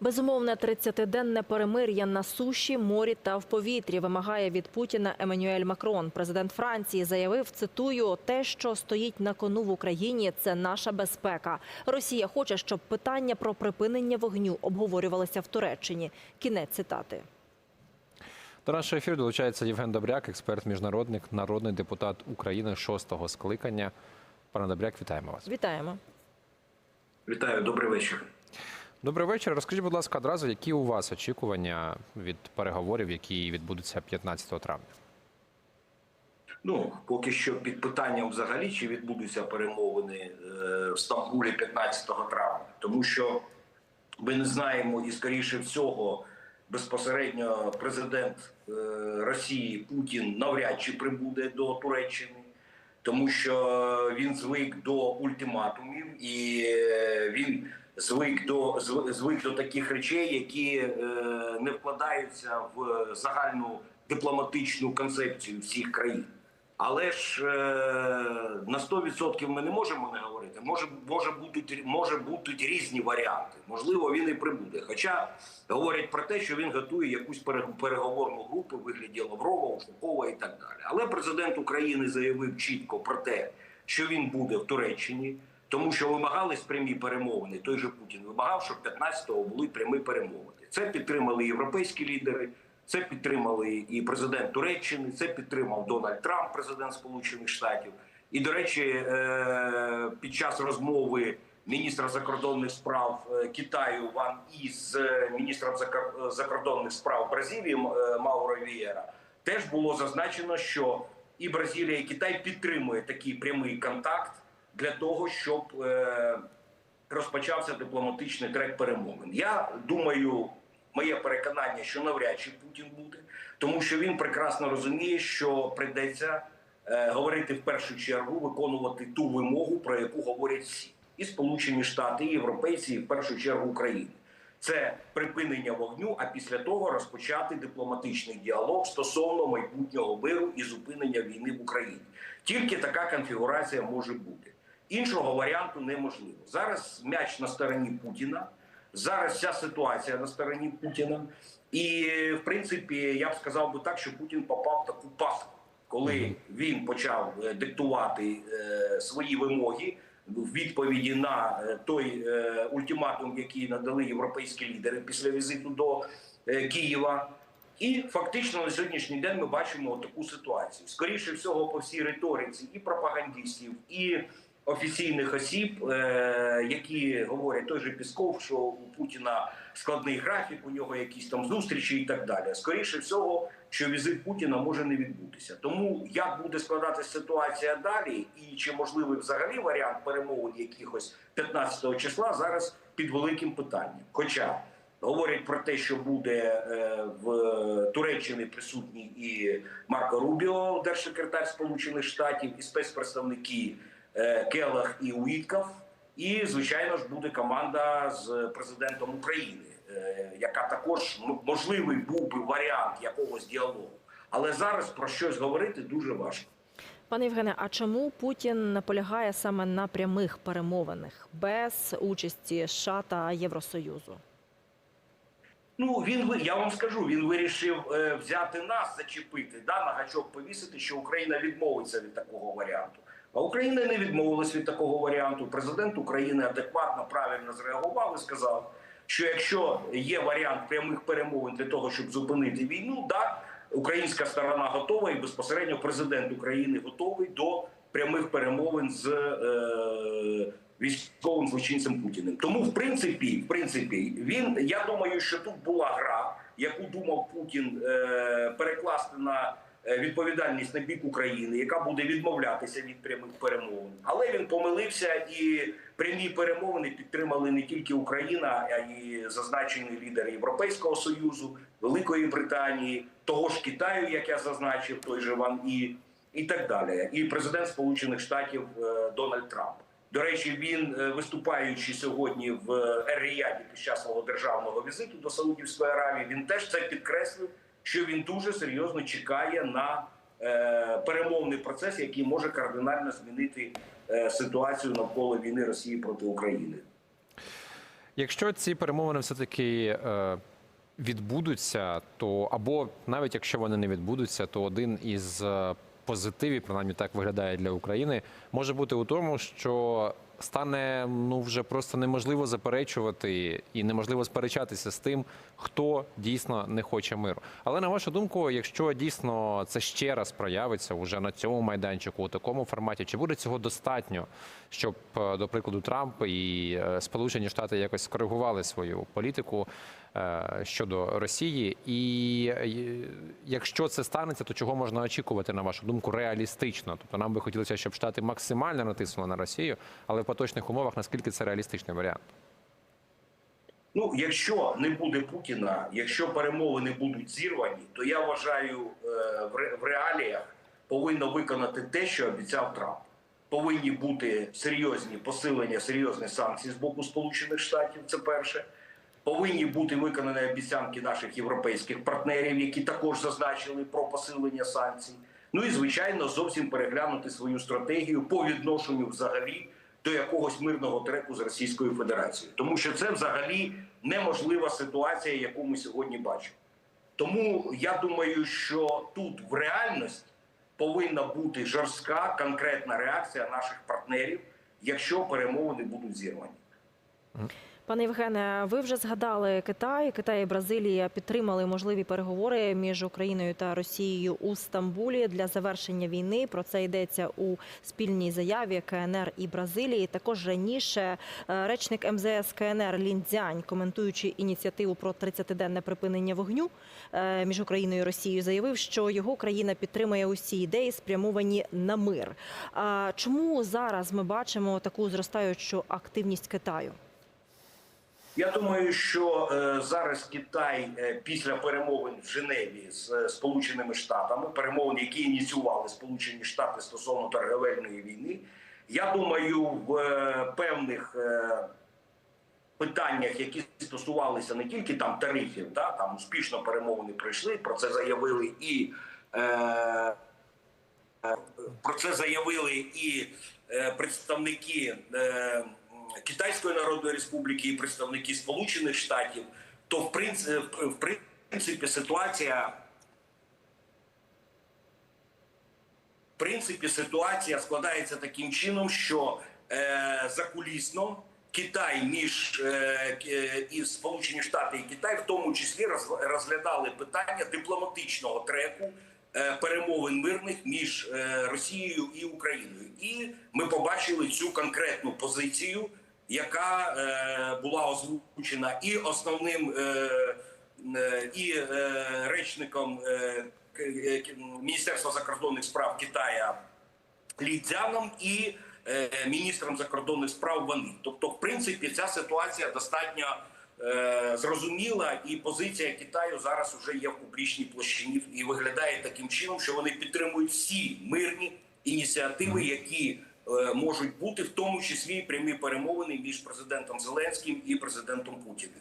Безумовне 30-денне перемир'я на суші, морі та в повітрі вимагає від Путіна Еммануель Макрон. Президент Франції заявив, цитую, те, що стоїть на кону в Україні, це наша безпека. Росія хоче, щоб питання про припинення вогню обговорювалися в Туреччині. Кінець цитати. До нашого ефіру долучається Євген Добряк, експерт, міжнародник, народний депутат України шостого скликання. Пане Добряк, вітаємо вас. Вітаємо. Вітаю, добрий вечір. Добрий вечір. Розкажіть, будь ласка, одразу, які у вас очікування від переговорів, які відбудуться 15 травня? Ну поки що під питанням взагалі чи відбудуться перемовини е, в Стамбулі 15 травня, тому що ми не знаємо і скоріше всього безпосередньо президент е, Росії Путін навряд чи прибуде до Туреччини, тому що він звик до ультиматумів і е, він звик до звик до таких речей, які е, не вкладаються в загальну дипломатичну концепцію всіх країн. Але ж е, на 100% ми не можемо не говорити. Може, може бути може бути різні варіанти. Можливо, він і прибуде. Хоча говорять про те, що він готує якусь переговорну групу в вигляді Лаврова, Ушакова і так далі. Але президент України заявив чітко про те, що він буде в Туреччині, тому що вимагались прямі перемовини. Той же Путін вимагав, щоб 15-го були прямі перемовини. Це підтримали європейські лідери. Це підтримали і президент Туреччини, це підтримав Дональд Трамп, президент Сполучених Штатів. І, до речі, е, під час розмови міністра закордонних справ е, Китаю Ван І з е, міністром закор- закордонних справ Бразилії Мауро Вієра теж було зазначено, що і Бразилія, і Китай підтримує такий прямий контакт для того, щоб е, розпочався дипломатичний трек перемовин. Я думаю, моє переконання, що навряд чи Путін буде, тому що він прекрасно розуміє, що прийдеться е, говорити в першу чергу, виконувати ту вимогу, про яку говорять всі, і Сполучені Штати, і європейці, і в першу чергу Україна. Це припинення вогню, а після того розпочати дипломатичний діалог стосовно майбутнього миру і зупинення війни в Україні. Тільки така конфігурація може бути. Іншого варіанту неможливо. Зараз м'яч на стороні Путіна. Зараз вся ситуація на стороні Путіна. І в принципі, я б сказав би так, що Путін попав в таку пастку, коли він почав е, диктувати е, свої вимоги в відповіді на е, той ультиматум, який надали європейські лідери після візиту до Києва. І фактично на сьогоднішній день ми бачимо таку ситуацію. Скоріше всього, по всій риториці і пропагандистів, і офіційних осіб, е, які говорять той же Пісков, що у Путіна складний графік, у нього якісь там зустрічі і так далі. Скоріше всього, що візит Путіна може не відбутися. Тому як буде складатися ситуація далі, і чи можливий взагалі варіант перемовин якихось 15 числа зараз під великим питанням. Хоча Говорять про те, що буде е, в Туреччині присутній і Марко Рубіо, держсекретар Сполучених Штатів, і спецпредставники Келах і Уітков. І звичайно ж буде команда з президентом України, е, яка також можливий був би варіант якогось діалогу. Але зараз про щось говорити дуже важко. Пане Євгене, а чому Путін наполягає саме на прямих перемовинах без участі США та Євросоюзу? Ну він я вам скажу, він вирішив е, взяти нас, зачепити, да, на гачок повісити, що Україна відмовиться від такого варіанту. А Україна не відмовилась від такого варіанту. Президент України адекватно правильно зреагував і сказав, що якщо є варіант прямих перемовин для того, щоб зупинити війну, да, українська сторона готова, і безпосередньо президент України готовий до прямих перемовин з е, військовим злочинцем Путіним. Тому, в принципі, в принципі, він я думаю, що тут була гра, яку думав Путін е, перекласти на відповідальність на бік України, яка буде відмовлятися від прямих перемовин. Але він помилився, і прямі перемовини підтримали не тільки Україна, а й зазначені лідери Європейського союзу, Великої Британії, того ж Китаю, як я зазначив, той же Ван І, і так далі. І президент Сполучених Штатів е, Дональд Трамп. До речі, він е, виступаючи сьогодні в Ер-Ріяді під час свого державного візиту до Саудівської Аравії, він теж це підкреслив, що він дуже серйозно чекає на е, перемовний процес, який може кардинально змінити е, ситуацію навколо війни Росії проти України. Якщо ці перемовини все-таки е, відбудуться, то або навіть якщо вони не відбудуться, то один із позитивів, принаймні так виглядає для України, може бути у тому, що стане ну вже просто неможливо заперечувати і неможливо сперечатися з тим, хто дійсно не хоче миру. Але на вашу думку, якщо дійсно це ще раз проявиться уже на цьому майданчику, у такому форматі, чи буде цього достатньо, щоб, е, до прикладу, Трамп і е, Сполучені Штати якось скоригували свою політику е, щодо Росії? І якщо це станеться, то чого можна очікувати, на вашу думку, реалістично? Тобто нам би хотілося, щоб Штати максимально натиснули на Росію, але в поточних умовах наскільки це реалістичний варіант? Ну, якщо не буде Путіна, якщо перемовини будуть зірвані, то я вважаю, е, в реаліях повинно виконати те, що обіцяв Трамп. Повинні бути серйозні посилення, серйозні санкції з боку Сполучених Штатів. Це перше. Повинні бути виконані обіцянки наших європейських партнерів, які також зазначили про посилення санкцій. Ну і звичайно, зовсім переглянути свою стратегію по відношенню взагалі до якогось мирного треку з Російською Федерацією, тому що це взагалі неможлива ситуація, яку ми сьогодні бачимо. Тому я думаю, що тут в реальності повинна бути жорстка конкретна реакція наших партнерів, якщо перемовини будуть зірвані. Пане Євгене, ви вже згадали Китай. Китай і Бразилія підтримали можливі переговори між Україною та Росією у Стамбулі для завершення війни. Про це йдеться у спільній заяві КНР і Бразилії. Також раніше е, речник МЗС КНР Лін Цзянь, коментуючи ініціативу про 30-денне припинення вогню е, між Україною і Росією, заявив, що його країна підтримує усі ідеї, спрямовані на мир. Чому зараз ми бачимо таку зростаючу активність Китаю? Я думаю, що е, зараз Китай е, після перемовин в Женеві з е, Сполученими Штатами, перемовин, які ініціювали Сполучені Штати стосовно торговельної війни, я думаю, в певних питаннях, які стосувалися не тільки там тарифів, да, там успішно перемовини пройшли. Про це заявили і е, про це заявили і представники. Е, Китайської Народної Республіки і представники Сполучених Штатів, то в принципі, в принципі ситуація в принципі ситуація складається таким чином, що е, закулісно Китай між е, і Сполучені Штати і Китай, в тому числі роз- розглядали питання дипломатичного треку е, перемовин мирних між е, Росією і Україною, і ми побачили цю конкретну позицію, яка е, була озвучена і основним е, е, і е, речником е, е, Міністерства закордонних справ Китая Лі Цзяном і е, міністром закордонних справ Вани. Тобто, в принципі, ця ситуація достатньо е, зрозуміла, і позиція Китаю зараз вже є в публічній площині і виглядає таким чином, що вони підтримують всі мирні ініціативи, які можуть бути, в тому числі прямі перемовини між президентом Зеленським і президентом Путіним.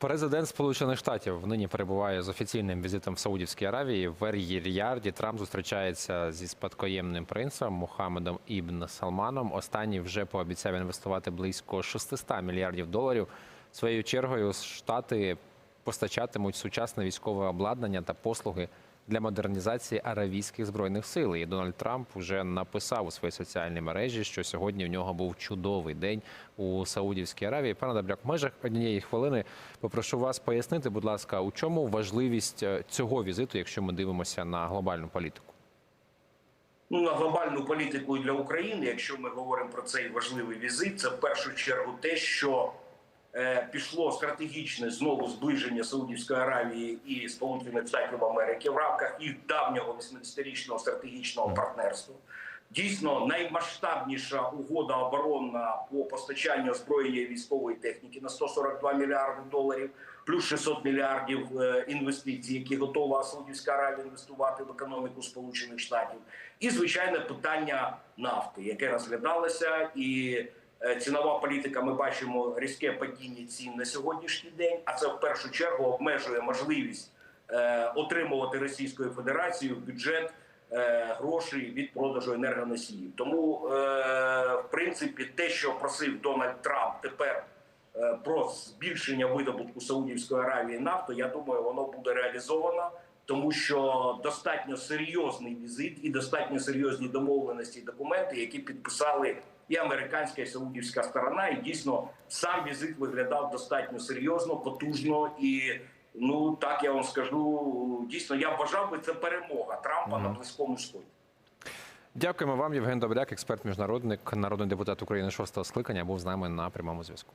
Президент Сполучених Штатів нині перебуває з офіційним візитом в Саудівській Аравії. В Ер-Ріяді Трамп зустрічається зі спадкоємним принцем Мухаммедом Ібн Салманом. Останній вже пообіцяв інвестувати близько 600 мільярдів доларів. Своєю чергою штати постачатимуть сучасне військове обладнання та послуги для модернізації аравійських збройних сил. І Дональд Трамп вже написав у своїй соціальній мережі, що сьогодні в нього був чудовий день у Саудівській Аравії. Пане Добряк, в межах однієї хвилини попрошу вас пояснити, будь ласка, у чому важливість е, цього візиту, якщо ми дивимося на глобальну політику? Ну, на глобальну політику для України, якщо ми говоримо про цей важливий візит, це в першу чергу те, що пішло стратегічне знову зближення Саудівської Аравії і Сполучених Штатів Америки в рамках їх давнього 80-річного стратегічного партнерства. Дійсно, наймасштабніша угода оборонна по постачанню озброєння військової техніки на 142 мільярди доларів, плюс 600 мільярдів е, інвестицій, які готова Саудівська Аравія інвестувати в економіку Сполучених Штатів, і звичайне питання нафти, яке розглядалося, і е, цінова політика. Ми бачимо різке падіння цін на сьогоднішній день. А це в першу чергу обмежує можливість е, отримувати Російською Федерацією в бюджет е, грошей від продажу енергоносіїв. Тому, е, в принципі, те, що просив Дональд Трамп, тепер е, про збільшення видобутку Саудівської Аравії нафти, я думаю, воно буде реалізовано, тому що достатньо серйозний візит і достатньо серйозні домовленості і документи, які підписали і американська і саудівська сторона, і дійсно сам візит виглядав достатньо серйозно, потужно і. Ну так я вам скажу. Дійсно, я вважав би це перемога Трампа на близькому сході. Дякуємо вам, Євген Добряк, експерт міжнародник, народний депутат України шостого скликання, був з нами на прямому зв'язку.